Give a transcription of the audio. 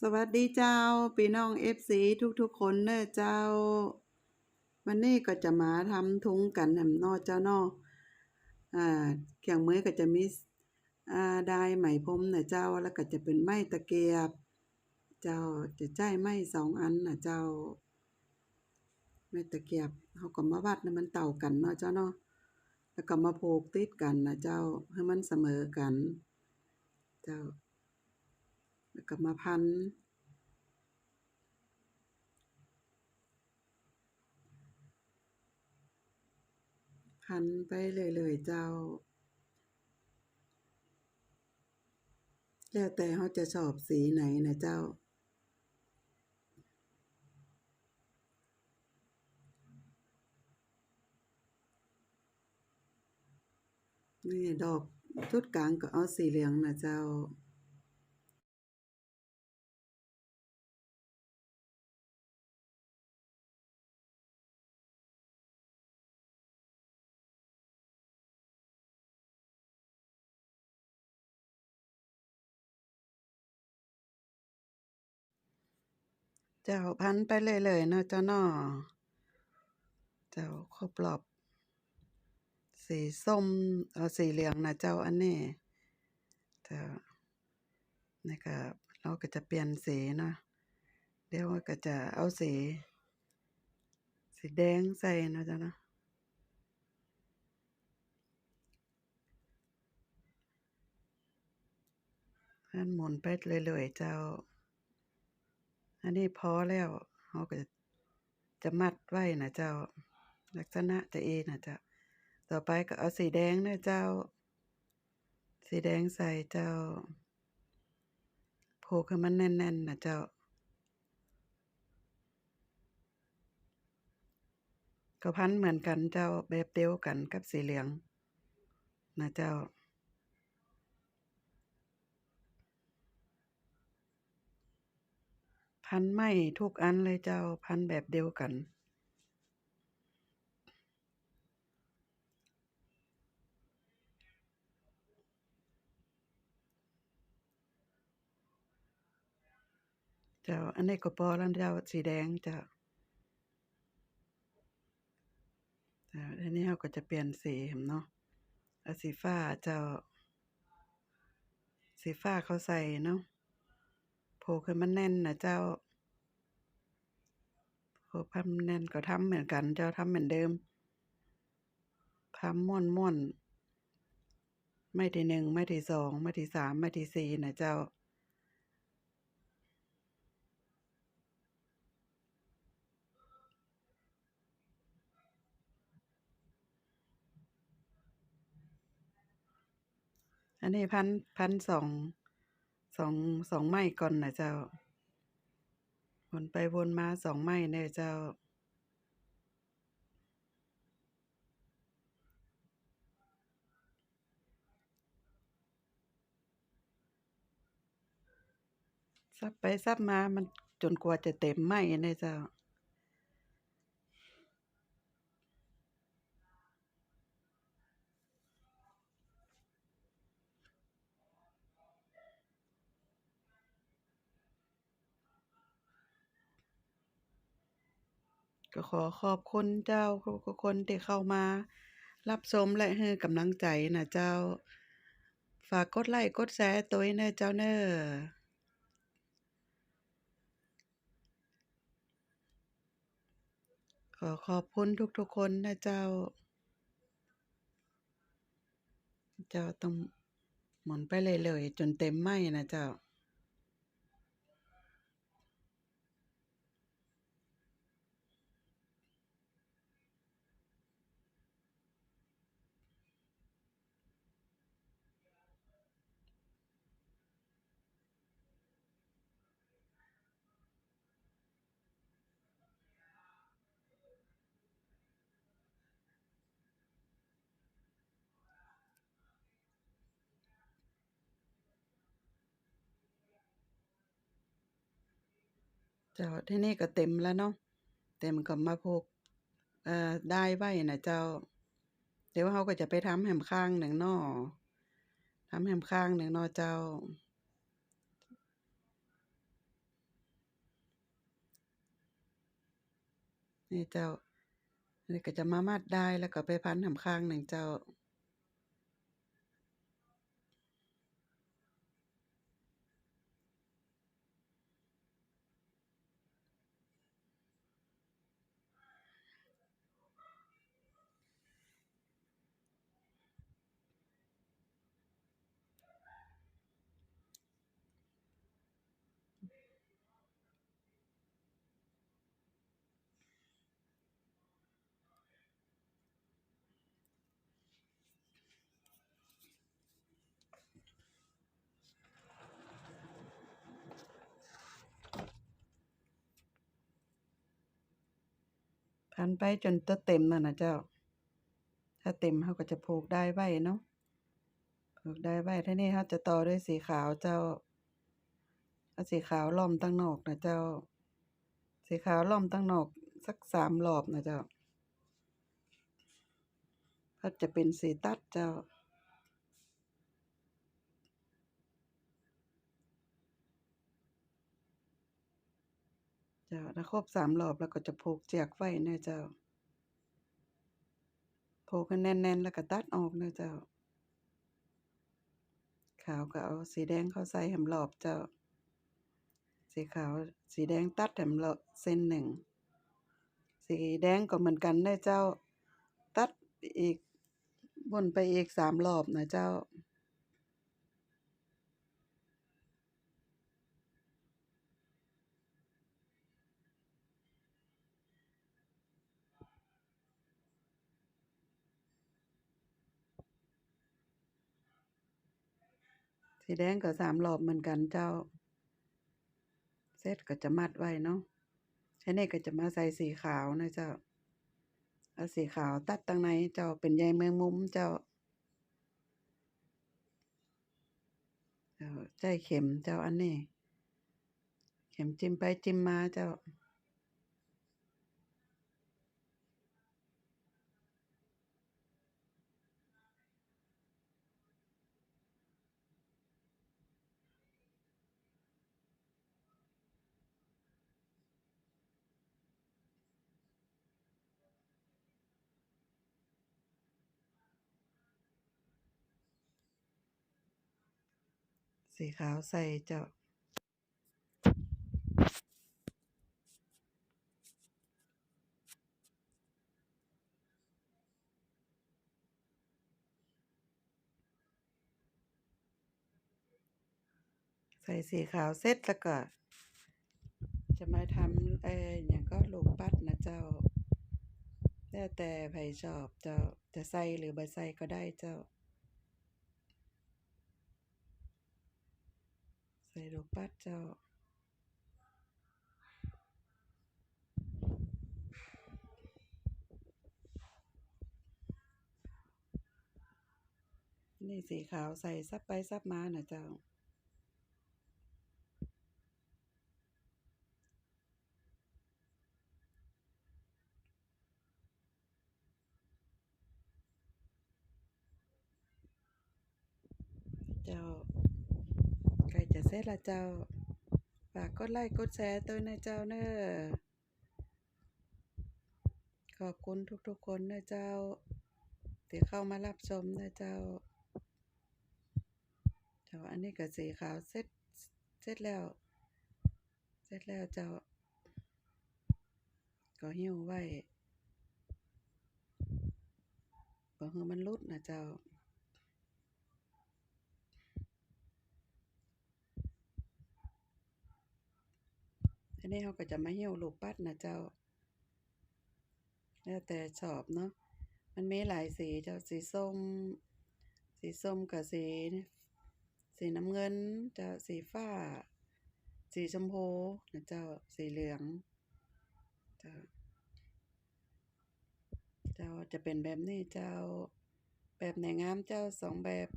สวัสดีเจ้าพี่น้อง FC ทุกๆคนเด้อเจ้า วันนี้ก็จะมาทำทุงกันแหนมนาะเจ้านาะอ่าเครื่งมือก็จะมีอ่าด้ไหมพรมน่ะเจ้าแล้วก็จะเป็นไม้ตะเกียบ เจ้าจะใช้ไม้สองอันน่ะเจ้า ไม้ตะเกียบเฮาก็มาวัดให้มันเท่ากันเนาะเจ้าเนาะแล้วก็มาผูกติดกันน่ะเจ้าให้มันเสมอกัน เจ้า แล้วก็มาพัน พันไปเรื่อยๆเจ้า แล้วแต่เฮาจะชอบสีไหนนะเจ้านี่ดอกชุดกลางก็เอาสีเหลืองนะเจ้า เจ้าพันไปเรื่อยๆเนาะเจ้าเนาะเจ้าครบรอบ สีส้มเอ่อสีเหลืองนะเจ้าอันนี้เจ้านี่ก็เราก็จะเปลี่ยนสีเนาะเดี๋ยวก็จะเอาสี สีแดงใส่นะเจ้านะพันหมุนไปเรื่อยๆเจ้า อันนี้พอแล้วเฮาก็จะจะมัดไว้นะเจ้า ลักษณะจะเอนะเจ้า ต่อไปก็เอาสีแดงเด้อเจ้า สีแดงใส่เจ้าโผูกให้มันแน่นๆนะเจ้า ก็พันเหมือนกันเจ้าแบบเดียวกันกับสีเหลืองนะเจ้า พันไหม้ทุกอันเลยเจ้าพันแบบเดียวกัน เจ้าอันนี้ก็พอแล้วเจ้าสีแดงเจ้าเจ้าทีนี้เราก็จะเปลี่ยนสีเหั้นเนาะสีฟ้าเจ้าสีฟ้าเขาใส่เนาะ ผูกให้มันแน่นนะเจ้าผูกให้มันแน่นก็ทำเหมือนกัน เจ้าทำเหมือนเดิมทำม้วนๆไม้ที่1ไม้ที่2ไม้ที่3ไม้ที่4น่ะเจ้าอันนี้พันพันสอง สองสองไม้ก่อนนะเจ้า วนไปวนมาสองไม้เด้อเจ้า ซับไปซับมามันจนกว่าจะเต็มไม้เด้อเจ้า ก็ขอขอบคุณเจ้าทุกคนที่เข้ามา รับชมและให้กำลังใจนะเจ้า ฝากกดไลก์กดแชร์ตัวเด้อเจ้าเด้อขอขอบคุณทุกๆคนนะเจ้า เจ้าต้องหมุนไปเรื่อยๆจนเต็มไม้นะเจ้า จ้าที่นี่ก็เต็มแล้วเนาะเต็มก็มาพกเอ่อได้ไว้นะเจ้า เดี๋ยวเขาก็จะไปทำแหมข้างหนึ่งนอทำแหมข้างหนึ่งนอเจ้าเนี่เจ้านี่ก็จะมามัดได้แล้วก็ไปพันแหมข้างหนึ่งเจ้า พันไปจนเตอะเต็มนั่นนะเจ้า ถ้าเต็มเขาก็จะผูกด้ไว้เนาะผูกด้ไว้ทีนี้เขาจะต่อด้วยสีขาวเจ้าเอาสีขาวล้อมตั้งนอกนะเจ้า สีขาวล้อมตั้งนอกสักสามรอบนะเจ้าก็จะเป็นสีตัดเจ้า เจ้าถ้าครบ3รอบแล้วก็จะผูกเจียกไว้เนาะเจ้าผูกให้แน่นๆ แล้วก็ตัดออกเนาะเจ้า ขาวก็เอาสีแดงเข้าใส่แหมรอบเจ้า สีขาวสีแดงตัดแหมรอบเส้นหนึ่ง สีแดงก็เหมือนกันเด้อเจ้า ตัดอีกวนไปอีก3รอบนะเจ้า สีแดงก็3รอบเหมือนกันเจ้า เสร็จก็จะมัดไว้เนาะทีนี้ก็จะมาใส่สีขาวนะเจ้าเอาสีขาวตัดตางในเจ้าเป็นใยแมงมุมเจ้าเจ้าใช้เข็มเจ้าอันนี้ เข็มจิ้มไปจิ้มมาเจ้า สีขาวใส่เจ้าใส่สีขาวเสร็จแล้วก็ จะมาทำเอ่อหยังก็ลูกปัดนะเจ้าแล้วแต่ไผชอบเจ้าจะใส่หรือบ่ใส่ก็ได้เจ้า ใส่ลูกปัดเจ้า นี่สีขาวใส่ซับไปซับมาน่ะเจ้าเจ้า กล้จะเสร็จแล้วเจ้า ฝากกดไลก์กดแชร์ด้วยนะเจ้าเด้อขอบคุณทุกๆคนนะเจ้าที่เข้ามารับชมนะเจ้าเจ้าอันนี้ก็สีขาวเสร็จเสร็จแล้ว เสร็จแล้วเจ้า ก็หิ้วไว้บ่ให้มันหลุดนะเจ้า ทีนี้เราก็จะมาหิ้วลูกปัดนะเจ้า แล้วแต่ชอบเนาะ มันมีหลายสีเจ้าสีส้ม สีส้มกับสีสีน้ำเงินเจ้าสีฟ้า สีชมพูนะเจ้าสีเหลืองเจ้าเจ้าจะเป็นแบบนี้เจ้า แบบไหนงามเจ้า2แบบ